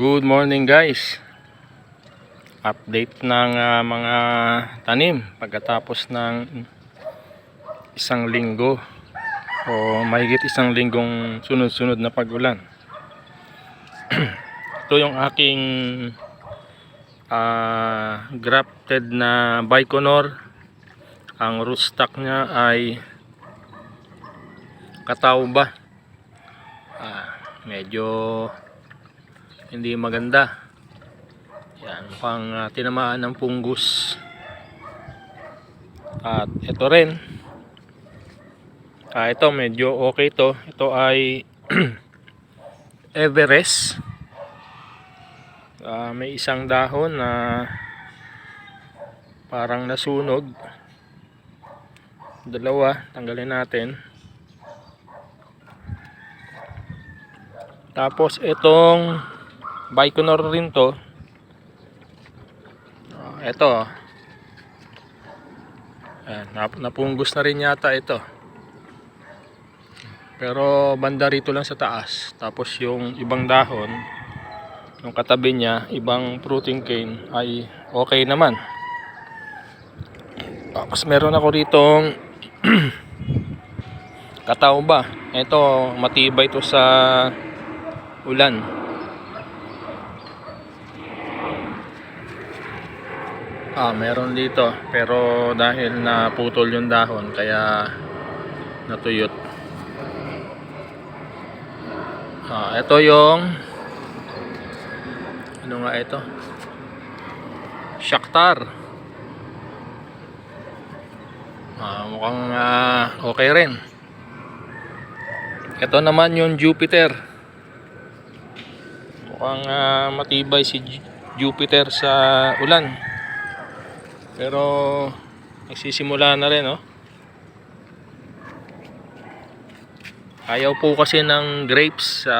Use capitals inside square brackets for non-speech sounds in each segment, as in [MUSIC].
Good morning guys. Update ng ah, mga tanim pagkatapos ng isang linggo o mahigit isang linggong sunod-sunod na pagulan. [CLEARS THROAT] Ito yung aking ah, grafted na Baikonur. Ang rootstock niya ay katauba. Ah, medyo hindi maganda. Yan, mukhang ah, tinamaan ng punggus. At ito rin. Ah, ito medyo okay to. Ito ay [CLEARS THROAT] Everest. Ah, may isang dahon na parang nasunog. Dalawa, tanggalin natin. Tapos itong Baikonur rin to. Ah, Ito. Ayan, nap- napunggos na rin yata ito. Pero banda rito lang sa taas. Tapos yung ibang dahon, yung katabi niya, ibang fruiting cane ay okay naman. Tapos meron ako ritong [CLEARS THROAT] katauba. Ito, matibay to sa ulan. Ah, meron dito. Pero dahil naputol yung dahon, kaya natuyot. Ah, ito yung ano nga ito? Shakhtar. Ah, mukhang ah, okay rin. Ito naman yung Jupiter. Mukhang ah, matibay si Ju- Jupiter sa ulan. Pero nagsisimula na rin, oh. Ayaw po kasi ng grapes sa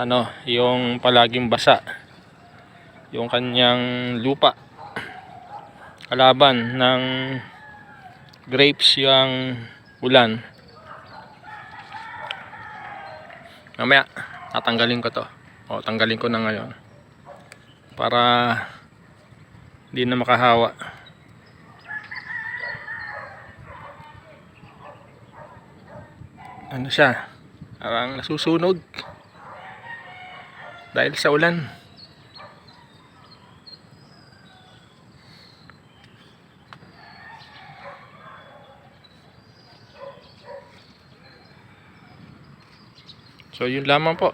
ano, yung palaging basa. Yung kanyang lupa. Kalaban ng grapes yung ulan. Mamaya, tatanggalin ko to. O, tanggalin ko na ngayon. Para hindi na makahawa. Ano siya? Parang nasusunog. Dahil sa ulan. So yun lamang po.